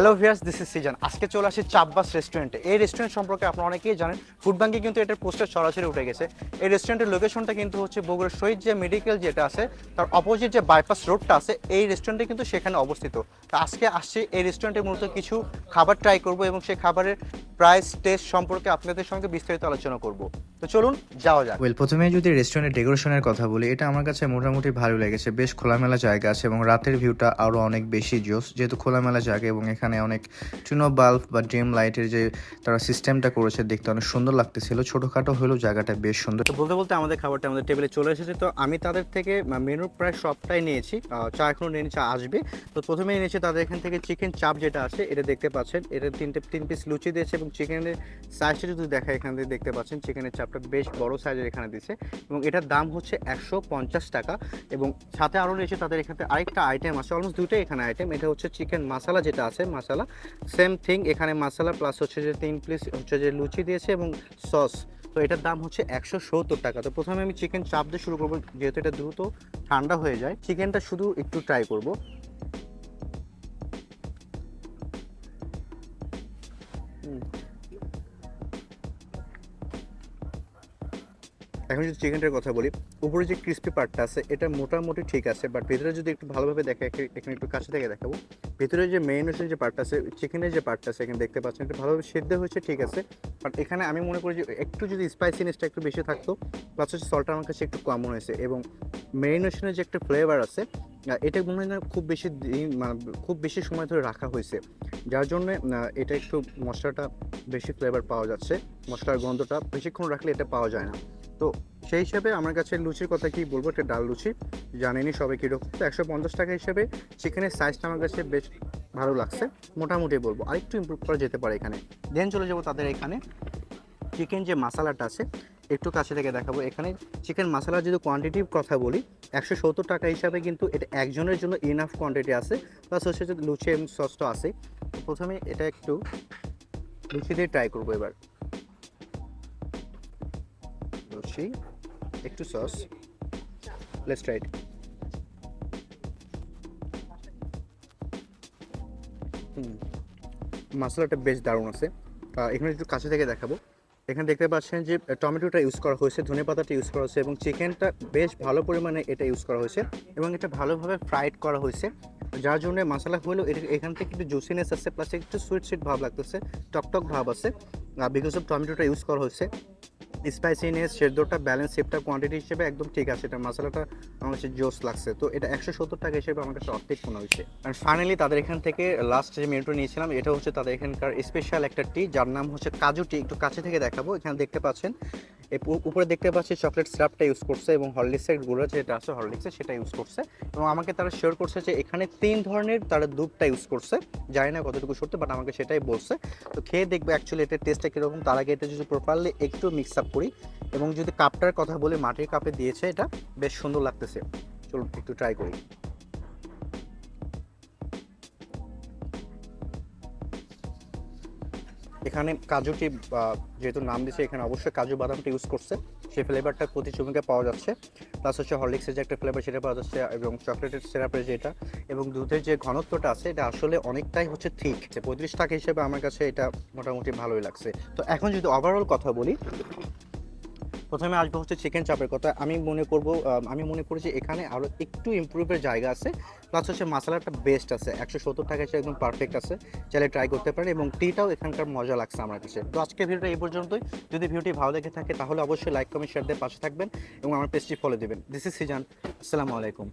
Hello viewers this is Sijan আজকে চলে আসি চাপবাস রেস্টুরেন্টে এই রেস্টুরেন্ট সম্পর্কে আপনারা অনেকেই জানেন। ফুড কিন্তু এটার পোস্টার সরাসরি উঠে গেছে। এই রেস্টুরেন্টের লোকেশনটা কিন্তু হচ্ছে বগুড়া শহীদ যে মেডিকেল যেটা আছে, তার অপোজিট যে বাইপাস রোডটা আছে, এই রেস্টুরেন্টে কিন্তু সেখানে অবস্থিত। তো আজকে আসছি এই রেস্টুরেন্টে মূলত কিছু খাবার ট্রাই করব এবং সেই খাবারের প্রাইস টেস্ট সম্পর্কে আপনাদের সঙ্গে বিস্তারিত আলোচনা করব। তো চলুন যাওয়া যাক। ওয়েল প্রথমে যদি রেস্টুরেন্টের ডেকোরেশনের কথা বলি এটা আমার কাছে মোটামুটি ভালো লেগেছে। বেশ খোলামেলা জায়গা আছে এবং রাতের ভিউটা আরও অনেক বেশি জোস যেহেতু খোলামেলা জায়গা এবং এখানে অনেক চুনো বাল্ব বা ড্রিম লাইটের যে তারা সিস্টেমটা করেছে দেখতে অনেক সুন্দর লাগতেছিল। ছোটোখাটো হলেও জায়গাটা বেশ সুন্দর। তো বলতে বলতে আমাদের খাবারটা আমাদের টেবিলে চলে এসেছে। তো আমি তাদের থেকে মেনুর প্রায় সবটাই নিয়েছি। চা এখনও নিয়ে চা আসবে। তো প্রথমে নিয়েছি তাদের এখান থেকে চিকেন চাপ যেটা আছে, এটা দেখতে পাচ্ছেন। এটা তিনটে, তিন পিস লুচি দিয়েছে এবং চিকেনের সাইজটা যদি দেখা এখান থেকে দেখতে পাচ্ছেন চিকেনের চাপটা বেশ বড় সাইজের এখানে দিয়েছে এবং এটার দাম হচ্ছে একশো পঞ্চাশ টাকা এবং সাথে আরও রয়েছে তাদের এখানে আরেকটা আইটেম আছে অলমোস্ট দুটোই এখানে আইটেম এটা হচ্ছে চিকেন মশালা যেটা আছে মশালা সেম থিং এখানে মশালা প্লাস হচ্ছে যে তিন পিস হচ্ছে যে লুচি দিয়েছে এবং সস তো এটার দাম হচ্ছে একশো সত্তর টাকা। তো প্রথমে আমি চিকেন চাপ দিয়ে শুরু করব, যেহেতু এটা দ্রুত ঠান্ডা হয়ে যায় চিকেনটা শুধু একটু ট্রাই করব। এখন যদি চিকেনটার কথা বলি, উপরে যে ক্রিস্পি পার্টটা আছে, এটা মোটামুটি ঠিক আছে বাট ভেতরে যদি একটু ভালোভাবে দেখে এখানে একটু কাছে থেকে দেখাবো। ভেতরে যে মেরিনেশন যে পার্টটা আছে চিকেনের যে পার্টটা আছে, এখানে দেখতে পাচ্ছেন, এটা ভালোভাবে সেদ্ধ হয়েছে, ঠিক আছে। বাট এখানে আমি মনে করি যে, একটু যদি স্পাইসিনেসটা একটু বেশি থাকতো প্লাস হচ্ছে সল্টটা আমার কাছে একটু কম হয়েছে। এবং মেরিনেশনের যে একটা ফ্লেভার আছে এটা মনে হয় না খুব বেশি দিন মানে খুব বেশি সময় ধরে রাখা হয়েছে। যার জন্য এটা একটু মশলাটা বেশি ফ্লেভার পাওয়া যাচ্ছে, মশলার গন্ধটা বেশিক্ষণ রাখলে এটা পাওয়া যায় না। তো সেই হিসাবে আমার কাছে লুচির কথা কি বলব? একটা ডাল লুচি। জানেনি সবাই কীরকম তো একশো পঞ্চাশ টাকা হিসেবে চিকেনের সাইজটা আমার কাছে বেশ ভালো লাগছে। মোটামুটি বলব। আরেকটু ইমপ্রুভ করা যেতে পারে এখানে। দেন চলে যাব তাদের এখানে। চিকেন যে মশালাটা আছে, একটু কাছে থেকে দেখাবো। এখানে চিকেন মশলার যদি কোয়ান্টিটির কথা বলি, একশো সত্তর টাকা হিসাবে কিন্তু এটা একজনের জন্য ইনাফ কোয়ান্টিটি আছে। প্লাস হচ্ছে যে লুচি এবং সসটা আছে প্রথমে এটা একটু লুচি দিয়ে ট্রাই করব এবার। লুচি একটু সস। লেটস ট্রাই মশলাটা বেশ দারুণ আছে। এখানে একটু কাছে থেকে দেখাবো। এখানে দেখতে পাচ্ছেন যে টমেটোটা ইউজ করা হয়েছে, ধনে পাতাটা ইউজ করা হয়েছে এবং চিকেনটা বেশ ভালো পরিমাণে এটা ইউজ করা হয়েছে এবং এটা ভালোভাবে ফ্রাইড করা হয়েছে। যার জন্য মশলা হলেও এটা এখান থেকে একটু জুসিনেস আছে প্লাস একটু সুইট সুইট ভাব লাগতেছে, টকটক ভাব আছে। বিকজ অফ টমেটোটা ইউজ করা হয়েছে। স্পাইসিনেস সেদ্ধটা ব্যালেন্স শেপটা কোয়ান্টিটি হিসেবে একদম ঠিক আছে। এটা মশলাটা আমার কাছে জোস লাগছে। তো এটা একশো সত্তর টাকা হিসেবে আমার কাছে অর্ধেক মনে হয়েছে। আর ফাইনালি তাদের এখান থেকে লাস্ট যে মেনুটা নিয়েছিলাম, এটা হচ্ছে তাদের এখানকার স্পেশাল একটা টি যার নাম হচ্ছে কাজু টি একটু কাছে থেকে দেখাবো। এখানে দেখতে পাচ্ছেন উপরে দেখতে পাচ্ছি চকলেট সিরাপটা ইউজ করছে এবং হরলিক্সের গুঁড়ো যেটা আছে হরলিক্সের সেটা ইউজ করছে এবং আমাকে তারা শেয়ার করছে যে এখানে তিন ধরনের তারা দুধটা ইউজ করছে। জানি না কতটুকু সত্যি বাট আমাকে সেটাই বলছে। তো খেয়ে দেখব অ্যাকচুয়ালি এটার টেস্টটা কীরকম, তার আগে এটা যদি প্রপারলি একটু মিক্স আপ করি এবং যদি কাপটার কথা বলি, মাটির কাপে দিয়েছে এটা, বেশ সুন্দর লাগতেছে। চলুন একটু ট্রাই করি। এখানে কাজুটি যেহেতু নাম দিয়েছে এখানে অবশ্যই কাজু বাদামটা ইউজ করছে। সেই ফ্লেভারটা প্রতি চুমুকে পাওয়া যাচ্ছে। প্লাস হচ্ছে হরলিক্সের যে একটা ফ্লেভার সেটা পাওয়া যাচ্ছে, এবং চকলেটের সিরাপের যেটা, এবং দুধের যে ঘনত্বটা আছে, এটা আসলে অনেকটাই হচ্ছে ঠিক। পঁয়ত্রিশ টাকা হিসেবে আমার কাছে এটা মোটামুটি ভালোই লাগছে। তো এখন যদি ওভারঅল কথা বলি প্রথমে আসব হচ্ছে চিকেন চাপের কথা। আমি মনে করব আমি মনে করি যে এখানে আরও একটু ইম্প্রুভের জায়গা আছে। প্লাস হচ্ছে মশলাটা বেস্ট আছে। একশো সত্তর টাকা হিসেবে একদম পারফেক্ট আছে। চাইলে ট্রাই করতে পারেন এবং টিটাও এখানকার মজা লাগছে আমার কাছে। তো আজকে ভিডিওটা এই পর্যন্তই। যদি ভিডিওটি ভালো লেগে থাকে তাহলে অবশ্যই লাইক কমেন্ট শেয়ার দিয়ে পাশে থাকবেন এবং আমার পেজটি ফলো দেবেন। দিস ইজ সিজান আসসালামু আলাইকুম